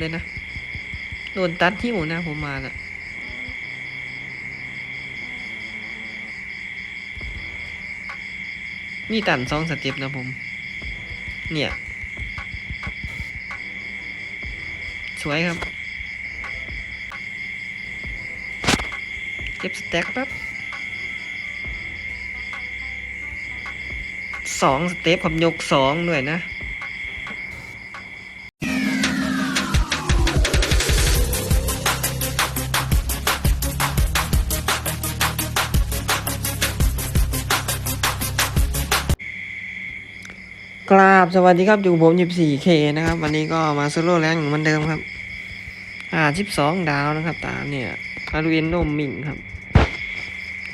เลยนะโดนตัดที่หมูนะผมมาน่ะมีตันสองสเต็ปนะผม เนี่ย สวยครับ เก็บสแต็กแป๊บสองสเต็ปผมยกสองด้วยนะ กราบสวัสดีครับอยู่ผม 24K นะครับ วันนี้ก็มาโซโล่แรงเหมือนเดิมครับอ่า12 ดาวนะครับ ตามเนี่ยอารูเอนโนมิงครับ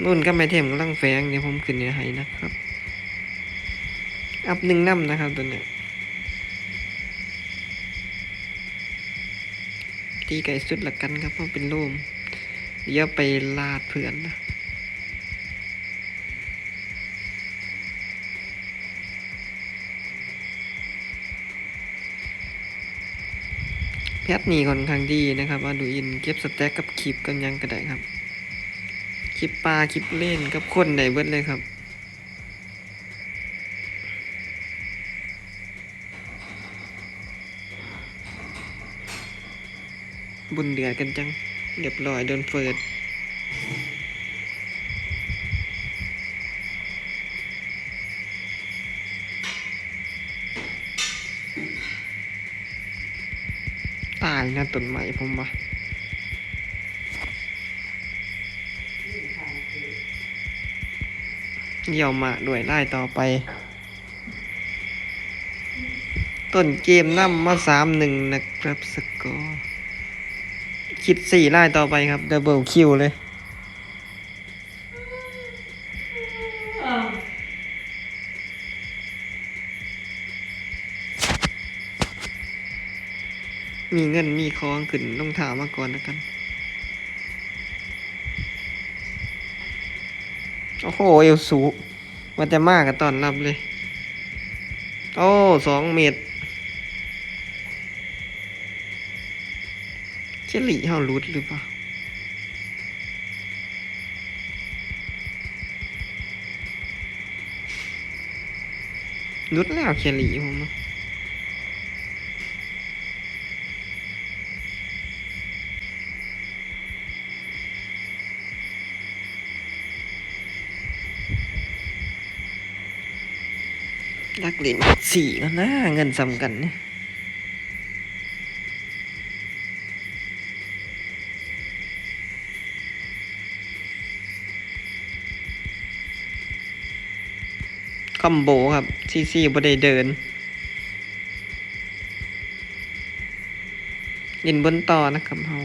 รุ่นก็ไม่เทมกำลังแฝงเดี๋ยผมขึ้นเนื้อให้นะครับ อัพหนึ่งน้ำนะครับตัวเนี้ยตีไก่สุดละกันครับเพราะเป็นโล่มเดี๋ยวไปลาดเพื่อนนะ แพทนี่ค่อนข้างดีนะครับว่าดูอินเก็บสแต็กกับคลิปกันยังก็ได้ครับ คลิปปลาคลิปเล่นกับคนไหนเบิดเลยครับบุญเดือดกันจัง เรียบร้อยโดนเฟิร์ด นะต้นไม้ผมว่าเยี่ยวมาด้วยไล่ต่อไป ต้นเกมนำมาสามหนึ่งนะครับสกอร์คิดสี่ไล่ต่อไปครับดับเบิลคิวเลย มีเงินมีคองขึ้นต้องถามมาก่อนแล้วกัน โอ้โห เอวสูงว่าจะมากกับตอนรับเลย โอ้สองเมตรเชลี่เฮารุดหรือเปล่ารุดแล้วเคหลีผมอะ รักเหรียญสี่ก็นะเงินสำกันเนี่ยคอมโบครับ ซีซีบ่ได้เดินยินบนต่อนะครับเฮา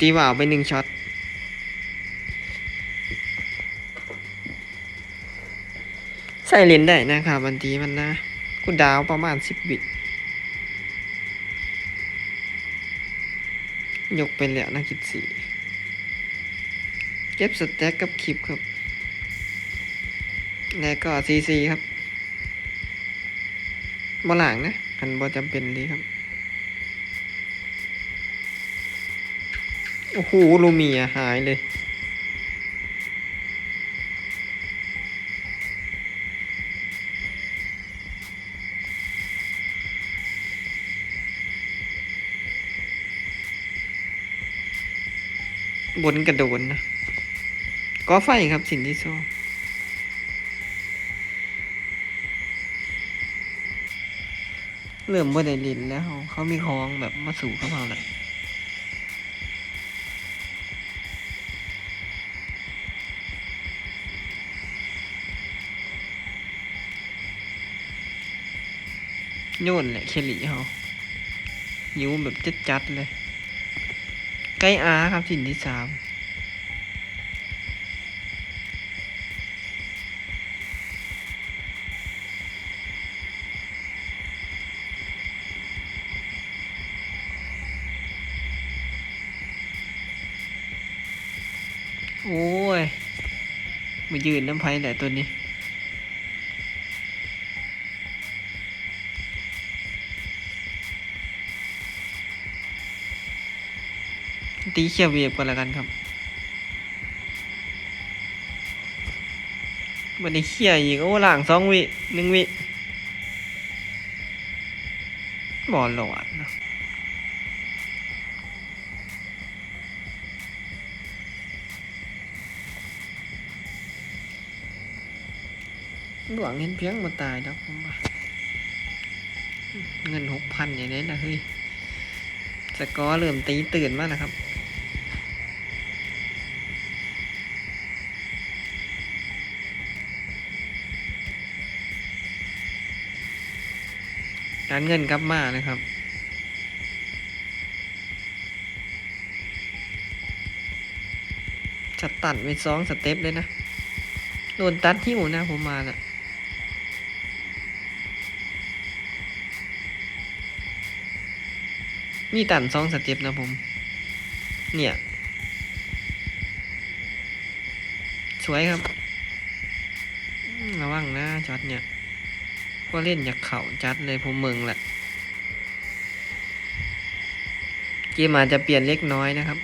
ตีว่าวไปหนึ่งช็อตใส่เลนได้นะครับบันทีมันนะกูดาวประมาณสิบวิยกไปแล้วนะคิดสี่เก็บสแต็กกับคลิปครับ แล้วก็ซีซีครับบ่หลังนะอันบ่จำเป็นดีครับ โอ้โหลูเมียหายเลย บนกระโดนนะก็ไฟครับสินที่โซเริ่มบ่ได้ลินแล้ว เขามีของแบบมาสู่เข้ามาแล้ว โยนแหละเคลี่เขายิ้วแบบจัดๆเลย ใกล้อาครับสินที่สามโอ้ยมายืนน้ำไผ่แหละตัวนี้ ตีเขียวเวียบกันล้วกันครับมันได้เขียอีกโอ้หลังสองวิหนึ่งวิบอลหลอดนะหลวงเห็นเพียงมาตายแล้วผมว่าเงินหกพันอย่างนี้นะเฮ้ยสกอร์เริ่มตีตื่นมากนะครับ การเงินกลับมานะครับ จะตัดไปสองสเต็ปเลยนะ โดนตัดที่หมูนะผมมาน่ะมีตันสองสเต็ปนะผม เนี่ย สวยครับ ระวังนะจอดเนี่ย ว่าเล่นอยากเข่าจัดเลยผมมืองแหละ เกมอาจจะเปลี่ยนเล็กน้อยนะครับ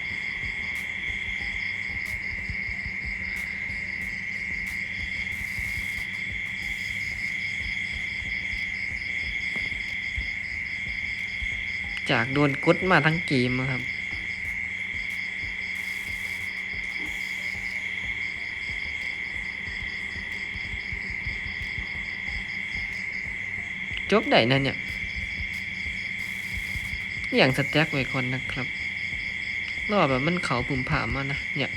จากโดนกดมาทั้งเกมครับ จบได้นั่นเนี่ยอย่างสแต็กไว้ก่อนนะครับรอแบบมันเขาปุ่มผ่ามานะเนี่ย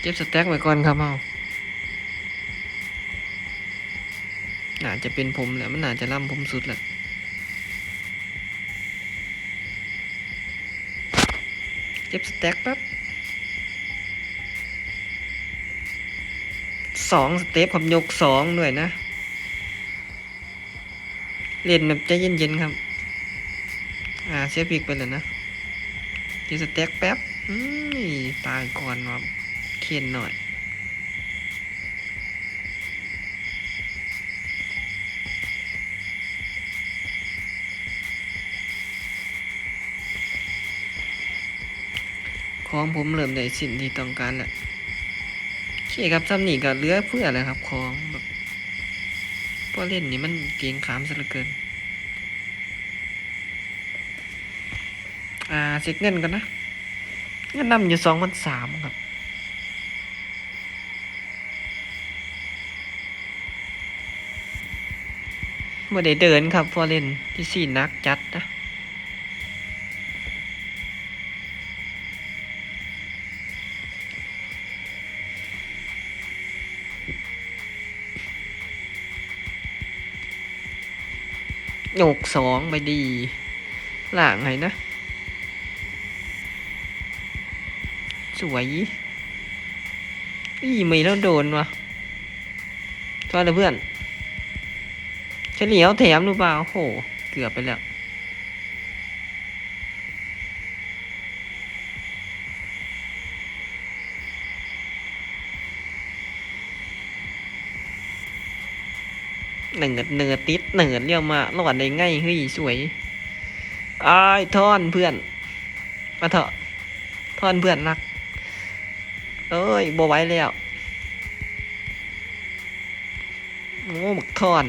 เก็บสแต็กไว้ก่อนครับเอาน่าจะเป็นผมแหละมันน่าจะล่ำผมสุดแหละเก็บสแต็กแป๊บ สองสเต็ปครับยกสองด้วยนะ เล่นแบบใจเย็นๆครับ อ่าเสียพิกไปเลยนะเก็บสเต็กแป๊บอืมตายก่อนว่ะเคียนหน่อยของผมเริ่มได้สิ่งที่ต้องการแล้ว เคครับซ้ำนี่ก็เลือเพื่ออะไรครับ ของแบบพอเล่นนี่มันเก่งขามซะเหลือเกิน อ่าเซ็กเงินกันนะ เงินนำอยู่สองพันสามครับเมื่อได้เดินครับพอเล่นที่สี่นักจัดนะ โยกสองไปดี หลังไงนะ สวยอีไม่แล้วโดนวะก็เลยเพื่อนเฉลียวแถมหรือเปล่าโห เกือบไปแล้ว เนิร์ดเนิร์ดติดเนิร์ดเรียวมาหลอดได้ไงเฮ้ยสวยอ้ายทอนเพื่อน มาเถอะท่อนเพื่อนรัก เอ้ยบวไหว้แล้วโอ้หมึกท่อน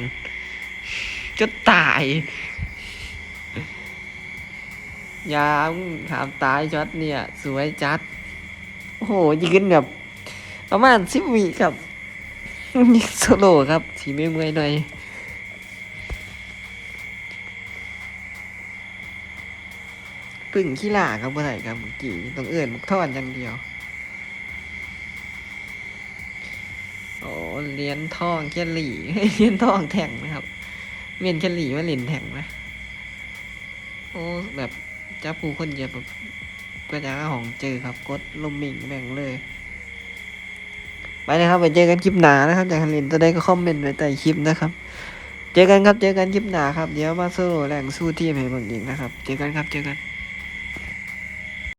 จนตายยามถามตายช็อตเนี่ย สวยจัด โอ้โหยืนแบบประมาณสิบวิครับยิงโซโล่ครับสีเมื่อยๆหน่อย พึ่งขี้หล่าครับเ่อไหร่ครับเมื่อกี้ต้องเอื่นมุกทอดอย่างเดียวโอ้เหรียญทองแคลรี่เหรียญทองแท่งนะครับ เมียนแคลรี่ว่าเรียญแท่งนะโอ้แบบจับผู้คนเยียบแบบก็จะเอาของเจอครับกดลมมิ่งแบ่งเลย ไปนะครับไปเจอกันคลิปหนานะครับอยากเห็นตัวใดก็คอมเมนต์ไว้ใต้คลิปนะครับ เจอกันครับเจอกันคลิปหนาครับเดี๋ยวมาสู้แรงสู้ทีมให้เบิ่งอีกนะครับ เจอกันครับเจอกัน